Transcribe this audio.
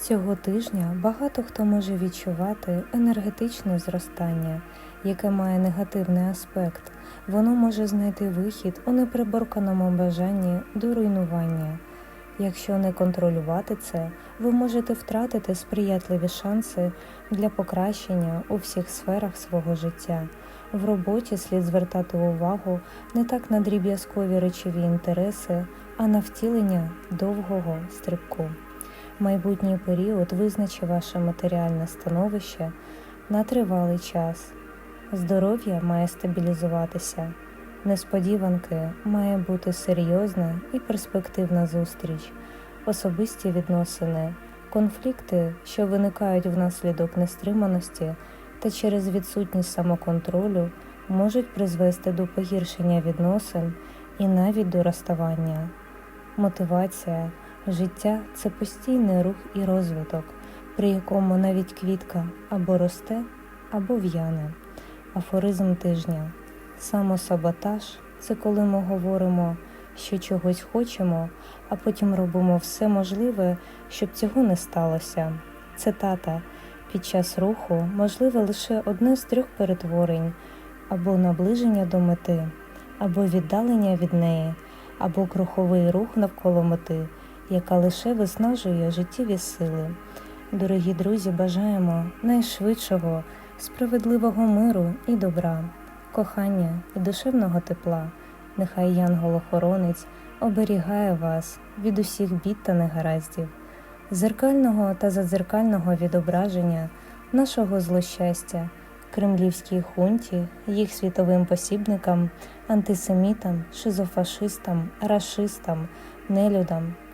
Цього тижня багато хто може відчувати енергетичне зростання, яке має негативний аспект. Воно може знайти вихід у неприборканому бажанні до руйнування. Якщо не контролювати це, ви можете втратити сприятливі шанси для покращення у всіх сферах свого життя. В роботі слід звертати увагу не так на дріб'язкові речові інтереси, а на втілення довгого стрибку. Майбутній період визначить ваше матеріальне становище на тривалий час. Здоров'я має стабілізуватися. Несподіванки має бути серйозна і перспективна зустріч, особисті відносини, конфлікти, що виникають внаслідок нестриманості та через відсутність самоконтролю, можуть призвести до погіршення відносин і навіть до розставання. Мотивація Життя це постійний рух і розвиток, при якому навіть квітка або росте, або в'яне. Афоризм тижня. Самосаботаж це коли ми говоримо, що чогось хочемо, а потім робимо все можливе, щоб цього не сталося. Цитата під час руху можливе лише одне з трьох перетворень або наближення до мети, або віддалення від неї, або круховий рух навколо мети яка лише виснажує життєві сили. Дорогі друзі, бажаємо найшвидшого, справедливого миру і добра, кохання і душевного тепла. Нехай Янгол-охоронець оберігає вас від усіх бід та негараздів, зеркального та задзеркального відображення нашого злощастя, кремлівській хунті, їх світовим посібникам, антисемітам, шизофашистам, рашистам, нелюдам